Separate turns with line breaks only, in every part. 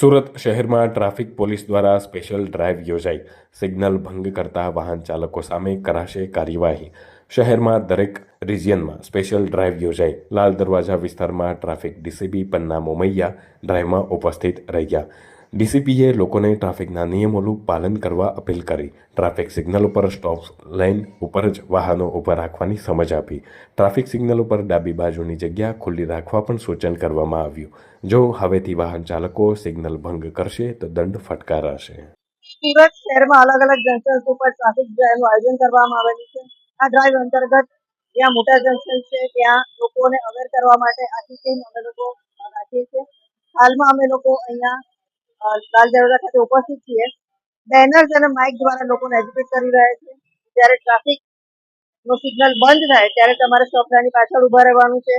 સુરત શહેરમાં traffic police દ્વારા special drive યોજાઈ. સિગ્નલ ભંગ કરતા વાહન ચાલકો સામે કરાશે કાર્યવાહી. શહેરમાં દરેક રિજિયનમાં સ્પેશિયલ ડ્રાઈવ યોજાઈ. લાલ દરવાજા વિસ્તારમાં ટ્રાફિક ડીસીબી પન્ના મોમૈયા ડ્રાઈવમાં ઉપસ્થિત રહ્યા. ડીસીપીએ લોકોને ટ્રાફિકના નિયમોનું પાલન કરવા અપીલ કરી. ટ્રાફિક સિગ્નલ ઉપર સ્ટોપ લાઇન ઉપર જ વાહનો ઊભા રાખવાની સમજ આપી. ટ્રાફિક સિગ્નલ ઉપર ડાબી બાજુની જગ્યા ખુલ્લી રાખવા પણ સૂચન કરવામાં આવ્યું. જો હવેથી વાહન ચાલકો સિગ્નલ ભંગ કરશે, તો દંડ ફટકારાશે.
સુરત શહેરમાં અલગ અલગ જંકશન ઉપર ટ્રાફિક ડ્રાઈવનું આયોજન કરવામાં આવેલું છે. આ ડ્રાઈવ અંતર્ગત જ્યાં મોટા જંકશન છે, ત્યાં લોકોને અવેર કરવા માટે આખી ટીમ અમે લોકો રાખીએ છીએ. હાલમાં અમે લોકો અહીંયા લાલ દરવાજા ખાતે ઉપસ્થિત છીએ. બેનર્સ અને માઇક દ્વારા લોકોને એજ્યુકેટ કરી રહ્યા છે. જ્યારે ટ્રાફિક નો સિગ્નલ બંધ થાય, ત્યારે તમારે સ્ટોપ પાછળ ઊભા રહેવાનું છે.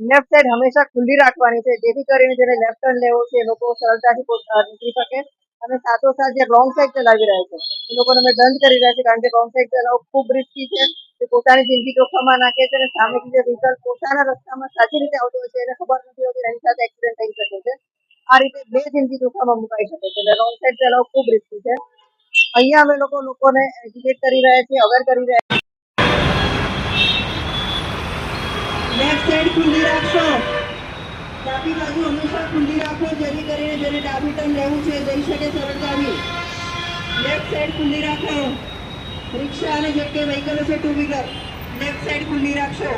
લેફ્ટ સાઈડ હંમેશા ખુલ્લી રાખવાની છે, જેથી કરીને જેને લેફ્ટ ટર્ન લેવો છે, એ લોકો સરળતાથી નીકળી શકે. અને સાથોસાથ જે રોંગ સાઈડ ચલાવી રહ્યા છે, એ લોકોને અમે દંડ કરી રહ્યા છે કારણ કે રોંગ સાઈડ ચલાવવું ખૂબ રિસ્કી છે. તે પોતાની જિંદગી જોખમમાં નાખે છે અને સામેથી જે વ્હીકલ પોતાના રસ્તામાં સાચી રીતે આવતો હોય છે, એને ખબર નથી હોતી, એની સાથે એક્સિડન્ટ થઈ શકે. આ રીતે બે જિંદગી જોખમમાં મુકાઈ શકે છે. એટલે રોંગ સાઈડ ચલાવવું ખૂબ રિસ્કી છે. અહીંયા અમે લોકો લોકોને એજ્યુકેટ કરી રહ્યા છીએ અવેર કરી રહ્યા છીએ. લેફ્ટ સાઈડ ખુલ્લી રાખશો. ડાબી બાજુ હંમેશા ખુલ્લી રાખો, જેથી કરીને જેને ડાબી ટર્ન લેવું છે જઈ શકે સરળતાથી. લેફ્ટ સાઈડ ખુલ્લી રાખો. રિક્ષા અને જે કે વ્હીકલ છે ટુ વ્હીલર લેફ્ટ સાઈડ ખુલ્લી રાખશો.